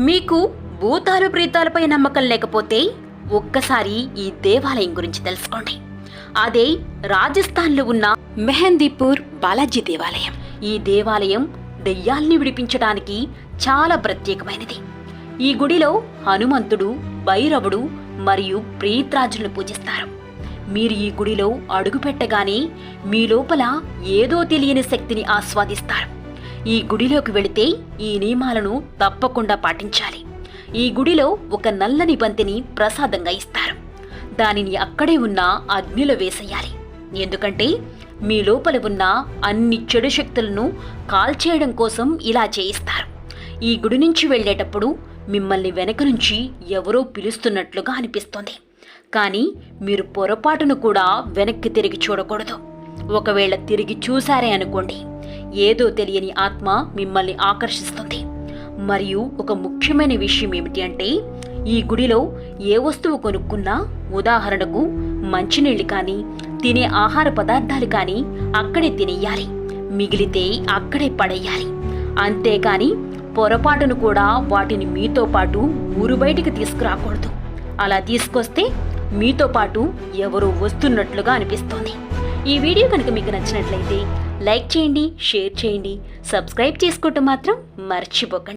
మీకు భూతాలు ప్రీతాలపై నమ్మకం లేకపోతే ఒక్కసారి ఈ దేవాలయం గురించి తెలుసుకోండి. అదే రాజస్థాన్లో ఉన్న మెహందీపూర్ బాలాజీ దేవాలయం. ఈ దేవాలయం దెయ్యాల్ని విడిపించడానికి చాలా ప్రత్యేకమైనది. ఈ గుడిలో హనుమంతుడు భైరవుడు మరియు ప్రీత్రాజులను పూజిస్తారు. మీరు ఈ గుడిలో అడుగుపెట్టగానే మీ లోపల ఏదో తెలియని శక్తిని ఆస్వాదిస్తారు. ఈ గుడిలోకి వెళితే ఈ నియమాలను తప్పకుండా పాటించాలి. ఈ గుడిలో ఒక నల్లని బంతిని ప్రసాదంగా ఇస్తారు. దానిని అక్కడే ఉన్న అగ్నిలో వేసేయాలి. ఎందుకంటే మీ లోపల ఉన్న అన్ని చెడు శక్తులను కాల్చేయడం కోసం ఇలా చేయిస్తారు. ఈ గుడి నుంచి వెళ్ళేటప్పుడు మిమ్మల్ని వెనక నుంచి ఎవరో పిలుస్తున్నట్లుగా అనిపిస్తుంది. కానీ మీరు పొరపాటును కూడా వెనక్కి తిరిగి చూడకూడదు. ఒకవేళ తిరిగి చూశారే అనుకోండి ఏదో తెలియని ఆత్మ మిమ్మల్ని ఆకర్షిస్తుంది. మరియు ఒక ముఖ్యమైన విషయం ఏమిటి అంటే ఈ గుడిలో ఏ వస్తువు కొనుక్కున్నా ఉదాహరణకు మంచినీళ్ళు కానీ తినే ఆహార పదార్థాలు కానీ అక్కడే తినేయాలి మిగిలితే అక్కడే పడేయాలి. అంతేకాని పొరపాటును కూడా వాటిని మీతో పాటు ఊరు బయటికి తీసుకురాకూడదు. అలా తీసుకొస్తే మీతో పాటు ఎవరో వస్తున్నట్లుగా అనిపిస్తోంది. ఈ వీడియో కనుక మీకు నచ్చినట్లయితే లైక్ చేయండి షేర్ చేయండి సబ్స్క్రైబ్ చేసుకోవటం మాత్రం మర్చిపోకండి.